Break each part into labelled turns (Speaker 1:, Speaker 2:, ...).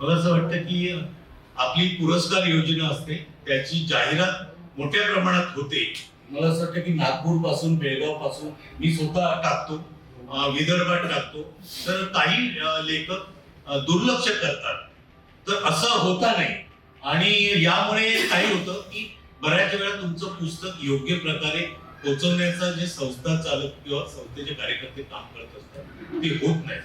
Speaker 1: मला असं वाटतं की आपली पुरस्कार योजना असते त्याची जाहिरात मोठ्या प्रमाणात होते. मला असं वाटतं की नागपूरपासून बेळगावपासून मी स्वतः टाकतो विदर्भात टाकतो. तर काही लेखक दुर्लक्ष करतात. तर असं होता नाही. आणि यामुळे काय होतं की बऱ्याच वेळा तुमचं पुस्तक योग्य प्रकारे पोचवण्याचा जे संस्था चालक किंवा संस्थेचे कार्यकर्ते काम करत असतात ते होत नाही.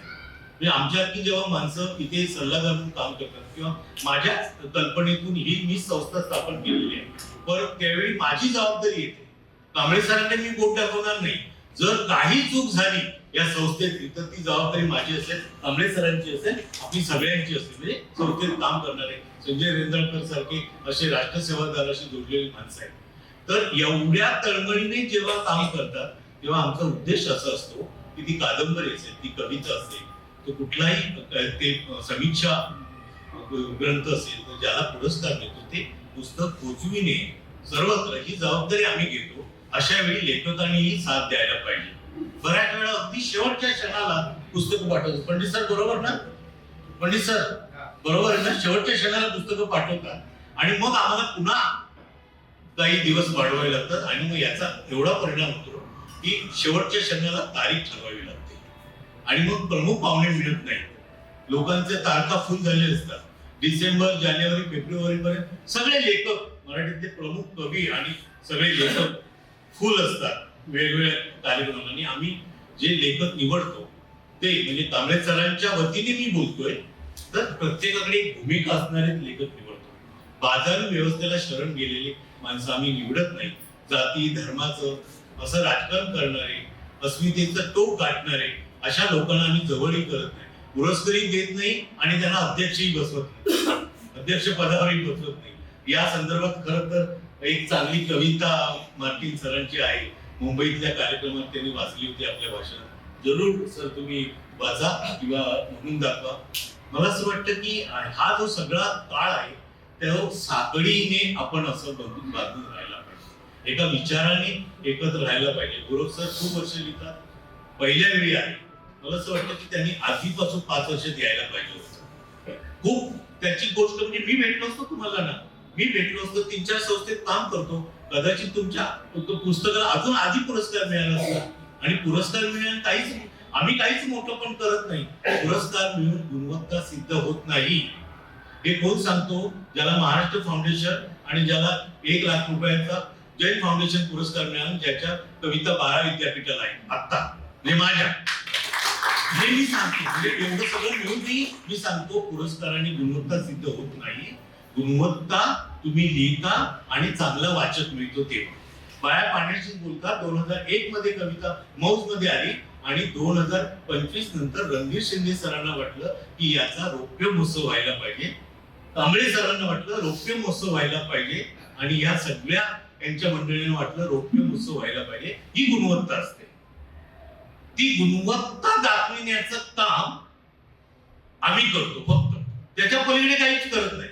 Speaker 1: म्हणजे आमच्यातली जेव्हा माणसं इथे सल्लागार म्हणून काम करतात किंवा माझ्या कल्पनेतून ही मी संस्था स्थापन केलेली आहे. पण त्यावेळी माझी जबाबदारी येते. कांबळे सरांना मी बोट दाखवणार नाही. जर काही चूक झाली या संस्थेतली तर ती जबाबदारी माझी असेल कांबळे सरांची असेल आपली सगळ्यांची असेल. म्हणजे संस्थेत काम करणारे संजय रेंदळकर सारखे असे राष्ट्रसेवादाराशी जोडलेली माणसं आहेत. तर एवढ्या तळमळीने जेव्हा काम करतात तेव्हा आमचा उद्देश असा असतो की ती कादंबरी असेल ती कविता असेल तो कुठलाही ते समीक्षा ग्रंथ असेल तर ज्याला पुरस्कार देतो ते पुस्तक पोचविणे सर्वत्र ही जबाबदारी आम्ही घेतो. अशा वेळी लेखकांनीही साथ द्यायला पाहिजे. बऱ्याच वेळा अगदी शेवटच्या क्षणाला पुस्तकं पाठवतो पंडित सर बरोबर ना? पंडित सर बरोबर आहे ना? शेवटच्या क्षणाला पुस्तकं पाठवतात. आणि मग आम्हाला पुन्हा काही दिवस वाढवावे लागतात आणि मग याचा एवढा परिणाम होतो की शेवटच्या क्षणाला तारीख ठरवावी लागते. आणि मग प्रमुख पाहुणे मिळत नाही. लोकांचे तारखा फुल झाले असतात. डिसेंबर जानेवारी फेब्रुवारी पर्यंत सगळे लेखक मराठीतले प्रमुख कवी आणि सगळे लेखक फुल असतात. वेगवेगळ्या कार्यक्रमांनी आणि आम्ही जे लेखक निवडतो ते म्हणजे कांबळे सरांच्या वतीने मी बोलतोय तर प्रत्येकाकडे एक भूमिका असणारे लेखक निवडतो. बाजार व्यवस्थेला शरण गेलेले माणसं आम्ही निवडत नाही. जाती धर्माचं असं राजकारण करणारे अस्मितेचं टोक गाठणारे अशा लोकांना आम्ही जवळही करत नाही. पुरस्कारही देत नाही आणि त्यांना अध्यक्षही बसवत नाही. अध्यक्ष पदावरही बसवत नाही. या संदर्भात खर तर एक चांगली कविता मार्टिन सरांची आहे. मुंबईतल्या कार्यक्रमात त्यांनी वाचली होती आपल्या भाषणात. जरूर सर तुम्ही वाचा किंवा म्हणून दाखवा. मला असं वाटतं की हा जो सगळा काळ आहे त्या साखळीने आपण असं बघून बांधून राहायला पाहिजे. एका विचाराने एकत्र राहायला पाहिजे. गुरव सर खूप वर्ष लिहितात. पहिल्या वेळी आहे. मला असं वाटतं की त्यांनी आधीपासून पाच वर्ष द्यायला पाहिजे होतं. खूप त्याची गोष्ट म्हणजे मी भेटलो असतो तुम्हाला ना. मी भेटलो असतो तीन चार संस्थेत काम करतो. कदाचित तुमच्या पुस्तकाला अजून आधी पुरस्कार मिळाला असता. आणि पुरस्कार मिळून काहीच आम्ही काहीच मोठं पण करत नाही. पुरस्कार मिळून गुणवत्ता सिद्ध होत नाही. हे कोण सांगतो? ज्याला महाराष्ट्र फाउंडेशन आणि ज्याला एक लाख रुपयाचा जैन फाउंडेशन पुरस्कार मिळाला ज्याच्या कविता बारा विद्यापीठाला आहे आत्ता. म्हणजे माझ्या. हे मी सांगतो. म्हणजे एवढं सगळं मिळूनही मी सांगतो पुरस्काराने गुणवत्ता सिद्ध होत नाही. गुणवत्ता तुम्ही लिहिता आणि चांगला वाचक मिळतो तेव्हा. बाया पाण्याशी बोलता दोन हजार एक मध्ये कविता मौजमध्ये आली आणि दोन हजार पंचवीस नंतर रणधीर शिंदे सरांना वाटलं की याचा रौप्य महोत्सव व्हायला पाहिजे. कांबळे सरांना वाटलं रौप्य महोत्सव व्हायला पाहिजे आणि या सगळ्या यांच्या मंडळीने वाटलं रौप्य महोत्सव व्हायला पाहिजे. ही गुणवत्ता असते. ती गुणवत्ता दाखविण्याचं काम आम्ही करतो फक्त. त्याच्या पलीकडे काहीच करत नाही.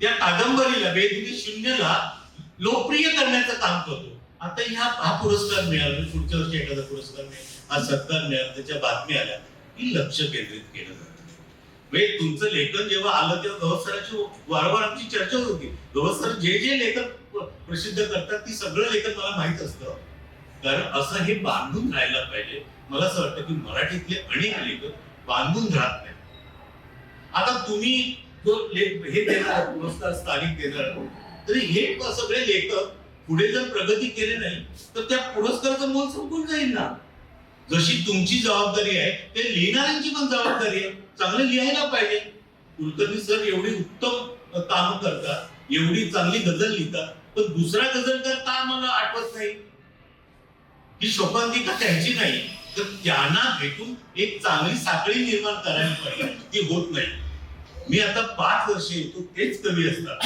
Speaker 1: त्या कादंबरीला बेदिली शून्यला लोकप्रिय करण्याचं काम करतो. आता ह्या हा पुरस्कार मिळाला पुढच्या वर्षी एखादा पुरस्कार मिळाला हा सत्कार मिळाला त्याच्या बातम्या आल्या की लक्ष केंद्रित केलं जातं. म्हणजे तुमचं लेखन जेव्हा आलं तेव्हा गवसराची वारंवार आमची चर्चा होती गवसर जे जे लेखन प्रसिद्ध करतात ती सगळं लेखन मला माहीत असतं. कारण असं हे बांधून राहायला पाहिजे. मला असं वाटतं की मराठीतले अनेक लेखक बांधून राहत नाही आता तुम्ही जो लेख हे देणार पुरस्कार स्थानिक देणार तरी हे सगळे लेखक पुढे जर प्रगती केली नाही तर त्या पुरस्काराचं मोल संपून जाईल ना? जशी तुमची जबाबदारी आहे ते लिहिणाऱ्यांची पण जबाबदारी आहे. चांगलं लिहायला पाहिजे. कुलकर्णी सर एवढी उत्तम काम करतात एवढी चांगली गझल लिहितात पण दुसरा गझलकार का मला आठवत नाही? ही शोकांतिका त्यांची नाही. तर त्यांना भेटून एक चांगली साखळी निर्माण करायला पाहिजे. ती होत नाही. मी आता पाच वर्ष येतो तेच कवी असतात.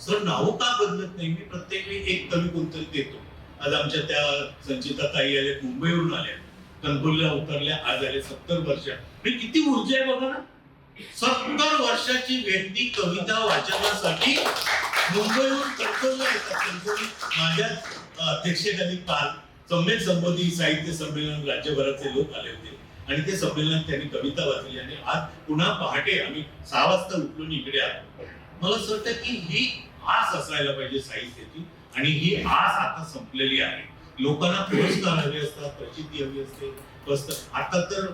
Speaker 1: सर नाव का बदलत नाही? मी प्रत्येक वेळी एक कवी कोणतरी देतो. आज आमच्या त्या संचिता ताई आल्या मुंबईवरून आल्या. कणकवलीला उतरल्या आज आले सत्तर वर्ष मी किती ऊर्जा आहे बघा ना. सत्तर वर्षाची व्यक्ती कविता वाचनासाठी मुंबईहून कणकवलीला येतात. कणकवली माझ्या अध्यक्षेखाली अध्यक्षतेखाली काल सम्यक संबंधी साहित्य संमेलन राज्यभराचे लोक आले होते. आणि ते संमेलनात त्यांनी कविता वाचली आणि आज पुन्हा पहाटे आम्ही सहा वाजता उठून इकडे आलो. मला असं वाटतं की ही आस असायला पाहिजे साहित्याची आणि ही आस आता संपलेली आहे. लोकांना पुरस्कार हवे असतात प्रसिद्धी हवी असते. आता तर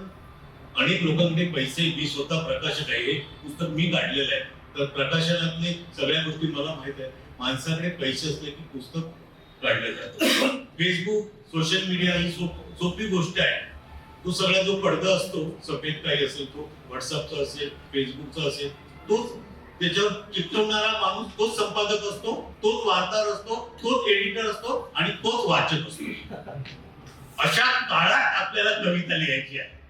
Speaker 1: अनेक लोकांकडे पैसे मी स्वतः प्रकाशक आहे हे पुस्तक मी काढलेलं आहे. तर प्रकाशनातले सगळ्या गोष्टी मला माहीत आहे माणसाकडे पैसे असले की पुस्तक काढलं जातं. फेसबुक सोशल मीडिया ही सोप- सोपी गोष्ट आहे. तो सगळा जो पडदा असतो सफेद काही असेल तो व्हॉट्सअपचा असेल फेसबुकचा असेल तोच त्याच्यावर चिकटवणारा माणूस तोच संपादक असतो तोच वार्ताहर असतो तोच एडिटर असतो आणि तोच वाचक असतो. अशा काळात आपल्याला कविता लिहायची आहे.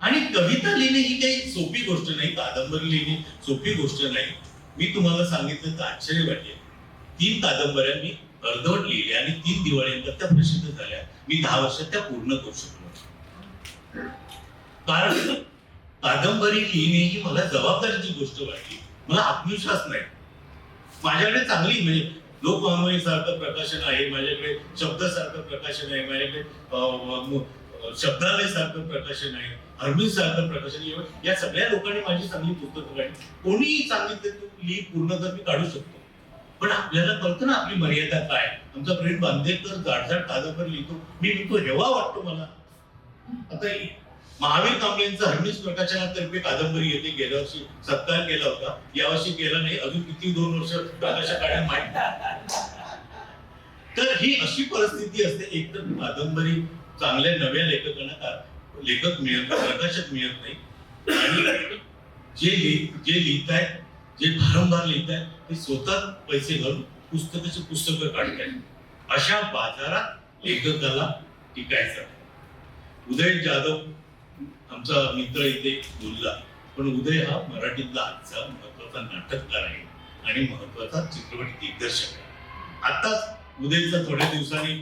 Speaker 1: आणि कविता लिहिणे ही काही सोपी गोष्ट नाही कादंबरी लिहिणे सोपी गोष्ट नाही. मी तुम्हाला सांगितलं तर आश्चर्य वाटले. तीन कादंबऱ्या मी अर्धवट लिहिल्या आणि तीन दिवाळीनंतर त्या प्रसिद्ध झाल्या. मी दहा वर्षात त्या पूर्ण करू शकलो. कारण कादंबरी लिहिणे ही मला जबाबदारीची गोष्ट वाटली. मला आत्मविश्वास नाही. माझ्याकडे चांगली म्हणजे लोकवाङ्मय सारखं प्रकाशन आहे माझ्याकडे शब्दासारखं प्रकाशन आहे माझ्याकडे अं, शब्दालय सारखं प्रकाशन आहे हरमीत सारखं प्रकाशन या सगळ्या लोकांनी माझी चांगली पुस्तकं काढली. कोणीही सांगितलं तू लिही पूर्ण तर मी काढू शकतो. पण आपल्याला कळतं ना आपली मर्यादा काय आमचा प्रेम बांदेकर जाडजाड कादंबरी लिहितो. मी लिहितो हेवा वाटतो मला. आता महावीर कांबळेंचा हरमीस प्रकाशनातर्फे कादंबरी येते. गेल्या वर्षी सत्कार केला होता. यावर्षी केला नाही. अजून किती दोन वर्ष प्रकाशा काढायला माहीत तर ही अशी परिस्थिती असते. एक तर कादंबरी चांगल्या नव्या लेखकांना लेखक मिळत प्रकाशक मिळत नाही. आणि जे लिहित जे लिहितायत जे भारंभार लिहितायत ते स्वतः पैसे घालून पुस्तकाचे पुस्तकं काढतात अशा बाजारात लेखकाला टिकायचं. उदय जाधव आमचा मित्र इथे बोलला पण उदय हा मराठीतला आजचा महत्त्वाचा नाटककार आहे आणि महत्त्वाचा चित्रपट दिग्दर्शक आहे. आताच उदयचा थोड्या दिवसांनी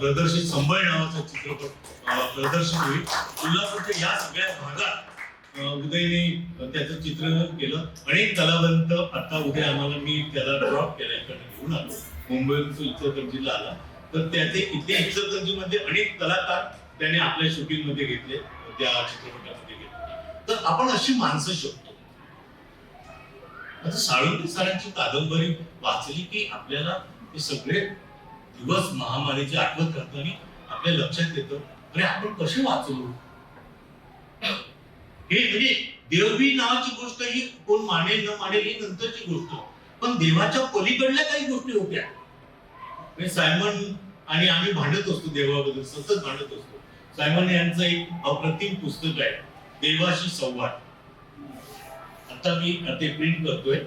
Speaker 1: प्रदर्शित संबळ नावाचा चित्रपट प्रदर्शन प्रदर्शित होईल. कोल्हापूरच्या या सगळ्या भागात उदयने त्याचं चित्रण केलं. अनेक कलावंत आता उदय आम्हाला मी त्याला ड्रॉप केला घेऊन आलो. मुंबईतून इचलकरंजीला आला. तर त्याचे इथे इचलकरंजीमध्ये अनेक कलाकार त्याने आपल्या शूटिंगमध्ये घेतले त्या चित्रपटामध्ये घेतले. तर आपण अशी माणसं शोधतो. आता साळुंके सरांची कादंबरी वाचली की आपल्याला हे सगळे दिवस महामारीची आठवत राहतं आणि आपल्या लक्षात येतं. अरे आपण कसे वाचलो? हे म्हणजे देवबी नावाची गोष्ट ही कोण मानेल न मानेल ही नंतरची गोष्ट. पण देवाच्या पलीकडल्या काही गोष्टी होत्या. म्हणजे सायमन आणि आम्ही भांडत असतो देवाबद्दल सतत भांडत असतो. सायमन यांचं एक अप्रतिम पुस्तक आहे देवाशी संवाद. आता मी ते प्रिंट करतोय.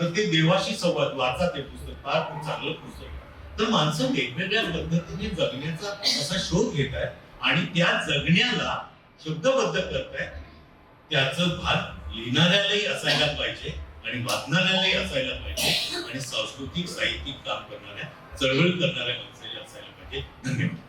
Speaker 1: तर ते देवाशी संवाद वाचा ते पुस्तक फार खूप चांगलं पुस्तक आहे. तर माणसं वेगवेगळ्या पद्धतीने जगण्याचा असा शोध घेत आहेत आणि त्या जगण्याला शब्दबद्ध करतायत. त्याचं भान लिहिणाऱ्यालाही असायला पाहिजे आणि वाचणाऱ्यालाही असायला पाहिजे आणि सांस्कृतिक साहित्यिक काम करणाऱ्या चळवळ करणाऱ्या माणसाला असायला पाहिजे. धन्यवाद.